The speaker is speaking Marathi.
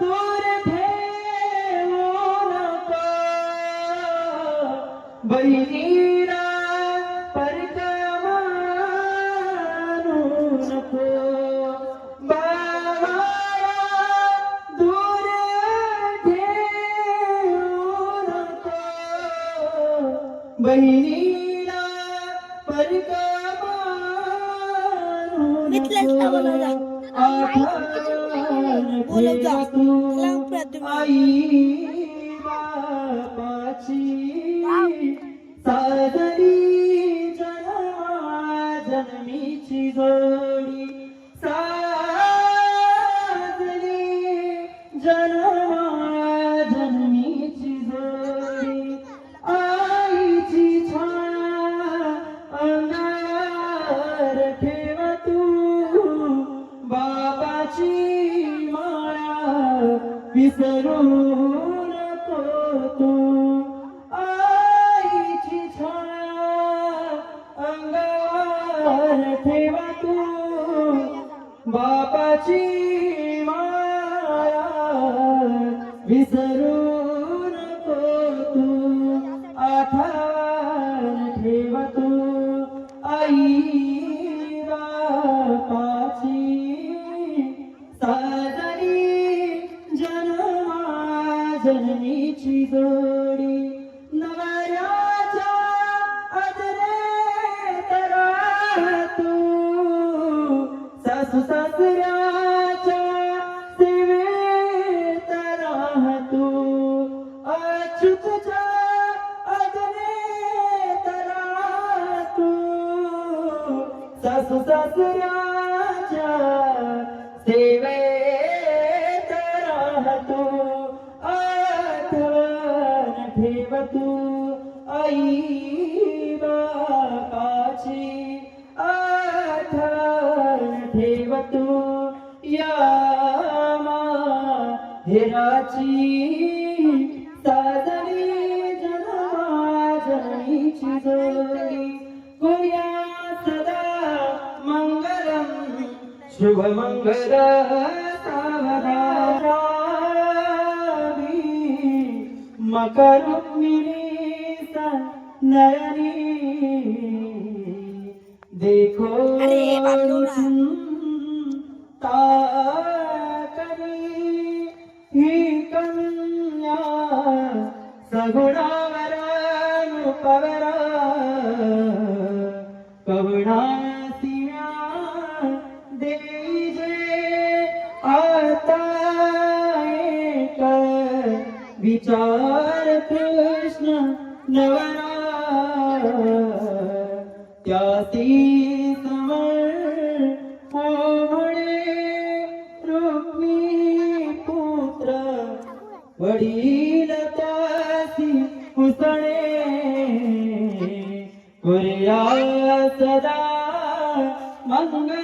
दूर ठेवू नको. नको. भावाला दूर ठेवू नको. बहिणीला परका मानू इथलेच ना जन्मीची जोडी साजरी जन्मा विसरू नको तू आईची छाया अंगार ठेवा तू. बापाची माया विसरू जननीची जोडी नवऱ्याच्या अदरेत राहतो सासू सासऱ्याच्या सेवेत राहतो अच्युतच्या अदरेत तू सासू सासऱ्याच्या सेवेत तू आई बापाची आठवण ठेव तू या हेराची साजरी जन्मा जन्मीची जोडी करूया सदा मंगलम शुभ मंगल मकरुक्मिणी नयनी देखो. ताकरी ही कन्या सगुणावरानुपवरा कवणासिया विचार कृष्ण नवरा त्याती समर म्हणे रुक्मी पुत्र वडील त्यासी उसणे कुर्या सदा मंगल